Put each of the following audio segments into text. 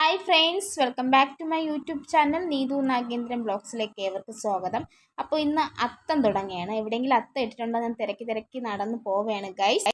Hi friends welcome back to my YouTube channel Neethu Nagendran ബ്ലോഗ്സിലേക്ക് ഏവർക്ക് സ്വാഗതം. അപ്പോൾ ഇന്ന് അത്തം തുടങ്ങിയാണ് എവിടെയെങ്കിലും അത്തം ഇട്ടിട്ടുണ്ടോ ഞാൻ തിരക്കി തിരക്കി നടന്ന് പോവുകയാണ് ഗൈസ്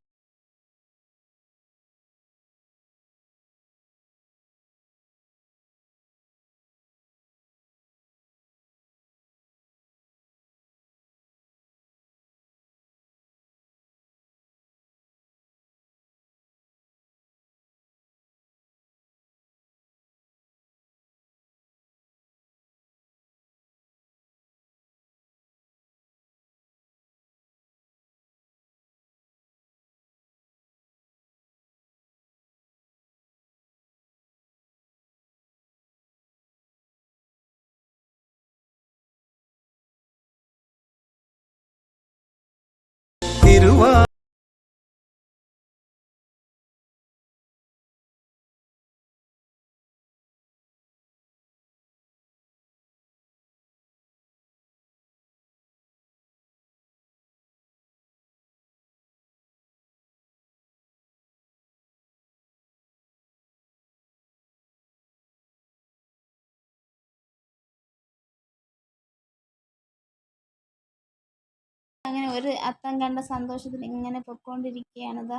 അങ്ങനെ ഒരു അത്തം കണ്ട സന്തോഷത്തിൽ ഇങ്ങനെ പൊയ്ക്കൊണ്ടിരിക്കുകയാണിത്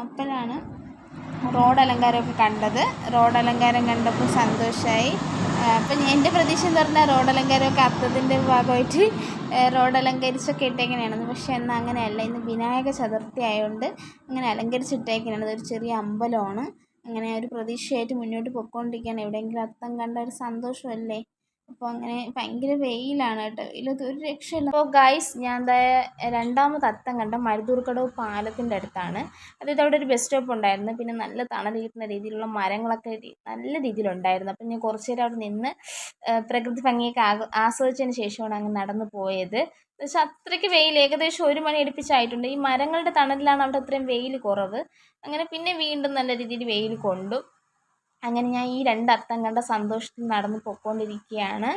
അപ്പോഴാണ് റോഡ് അലങ്കാരമൊക്കെ കണ്ടത്. റോഡ് അലങ്കാരം കണ്ടപ്പോൾ സന്തോഷമായി അപ്പം എന്റെ പ്രതീക്ഷ എന്ന് പറഞ്ഞാൽ റോഡ് അലങ്കാരമൊക്കെ അത്തത്തിന്റെ ഭാഗമായിട്ട് റോഡ് അലങ്കരിച്ചൊക്കെ ഇട്ടേക്കണെയാണെന്ന് പക്ഷേ എന്നാൽ അങ്ങനെയല്ല. ഇന്ന് വിനായക ചതുർത്ഥി ആയതുകൊണ്ട് അങ്ങനെ അലങ്കരിച്ചിട്ടേക്കണത് ഒരു ചെറിയ അമ്പലമാണ്. അങ്ങനെ ഒരു പ്രതീക്ഷയായിട്ട് മുന്നോട്ട് പൊയ്ക്കൊണ്ടിരിക്കുകയാണ് എവിടെയെങ്കിലും അത്തം കണ്ട ഒരു സന്തോഷമല്ലേ? അപ്പോൾ അങ്ങനെ ഭയങ്കര വെയിലാണ് കേട്ടോ. ഇല്ല ഒരു രക്ഷയില്ല. അപ്പോൾ ഗൈസ് ഞാൻ എന്താ രണ്ടാമത് അത്തം കണ്ട മരുതൂർക്കടവ് പാലത്തിന്റെ അടുത്താണ്. അതായത് അവിടെ ഒരു ബസ് സ്റ്റോപ്പ് ഉണ്ടായിരുന്നു. പിന്നെ നല്ല തണൽ രീതിയിലുള്ള മരങ്ങളൊക്കെ നല്ല രീതിയിലുണ്ടായിരുന്നു. അപ്പം ഞാൻ കുറച്ച് നേരം അവിടെ നിന്ന് പ്രകൃതി ഭംഗിയൊക്കെ ആസ്വദിച്ചതിന് ശേഷമാണ് അങ്ങ് നടന്നു പോയത്. പക്ഷെ അത്രയ്ക്ക് വെയിൽ ഏകദേശം ഒരു മണി അടുപ്പിച്ചായിട്ടുണ്ട്. ഈ മരങ്ങളുടെ തണലിലാണ് അവിടെ അത്രയും വെയിൽ കുറവ്. അങ്ങനെ പിന്നെ വീണ്ടും നല്ല രീതിയിൽ വെയിൽ കൊണ്ടു. അങ്ങനെ ഞാൻ ഈ രണ്ട് അത്തം കണ്ട സന്തോഷത്തിൽ നടന്ന് പൊയ്ക്കൊണ്ടിരിക്കുകയാണ്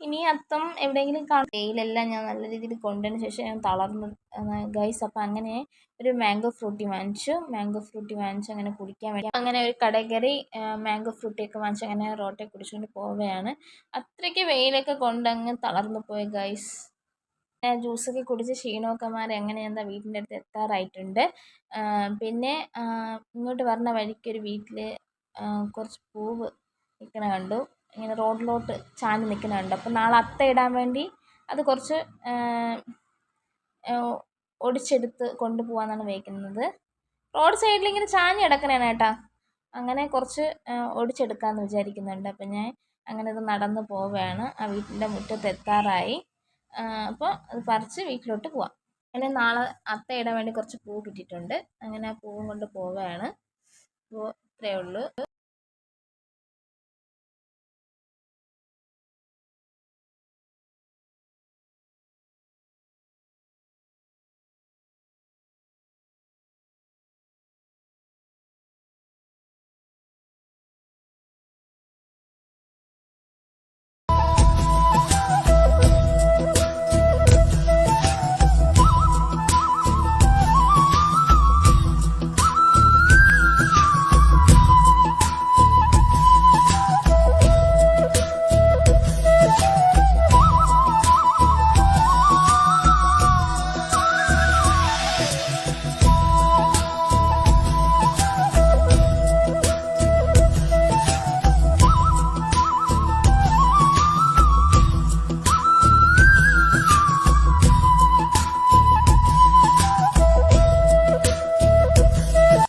ഇനി അത്തം എവിടെയെങ്കിലും കാണും. വെയിലെല്ലാം ഞാൻ നല്ല രീതിയിൽ കൊണ്ടതിന് ശേഷം ഞാൻ തളർന്നു ഗൈസ് അപ്പം അങ്ങനെ ഒരു മാംഗോ ഫ്രൂട്ടി വാങ്ങിച്ചു. മാംഗോ ഫ്രൂട്ടി വാങ്ങിച്ച് അങ്ങനെ കുടിക്കാൻ വേണ്ടി അങ്ങനെ ഒരു കടയിൽ കയറി മാംഗോ ഫ്രൂട്ടിയൊക്കെ വാങ്ങിച്ച് അങ്ങനെ റോട്ടെ കുടിച്ചുകൊണ്ട് പോവുകയാണ്. അത്രയ്ക്ക് വെയിലൊക്കെ കൊണ്ടങ്ങ് തളർന്നു പോയ ഗൈസ് ജ്യൂസൊക്കെ കുടിച്ച് ക്ഷീണമൊക്കെ മാറി അങ്ങനെ എന്താ വീടിന്റെ അടുത്ത് എത്താറായിട്ടുണ്ട്. പിന്നെ ഇങ്ങോട്ട് വരുന്ന വഴിക്കൊരു വീട്ടിൽ കുറച്ച് പൂവ് നിൽക്കണ കണ്ടു ഇങ്ങനെ റോഡിലോട്ട് ചാഞ്ഞ് നിൽക്കണ കണ്ടു അപ്പം നാളെ അത്ത ഇടാൻ വേണ്ടി അത് കുറച്ച് ഒടിച്ചെടുത്ത് കൊണ്ടുപോകാമെന്നാണ് വയ്ക്കുന്നത് റോഡ് സൈഡിൽ ഇങ്ങനെ ചാഞ്ഞ് കിടക്കണതാണ് കേട്ടോ. അങ്ങനെ കുറച്ച് ഒടിച്ചെടുക്കാമെന്ന് വിചാരിക്കുന്നുണ്ട്. അപ്പം ഞാൻ അങ്ങനെ അത് നടന്ന് പോവുകയാണ്. ആ വീട്ടിന്റെ മുറ്റത്ത് എത്താറായി. അപ്പോൾ അത് പറിച്ച് വീട്ടിലോട്ട് പോവാം. അങ്ങനെ നാളെ അത്ത ഇടാൻ വേണ്ടി കുറച്ച് പൂ കിട്ടിയിട്ടുണ്ട്. അങ്ങനെ ആ പൂവും കൊണ്ട് പോവുകയാണ്. അപ്പോൾ ഇത്രയേ ഉള്ളൂ.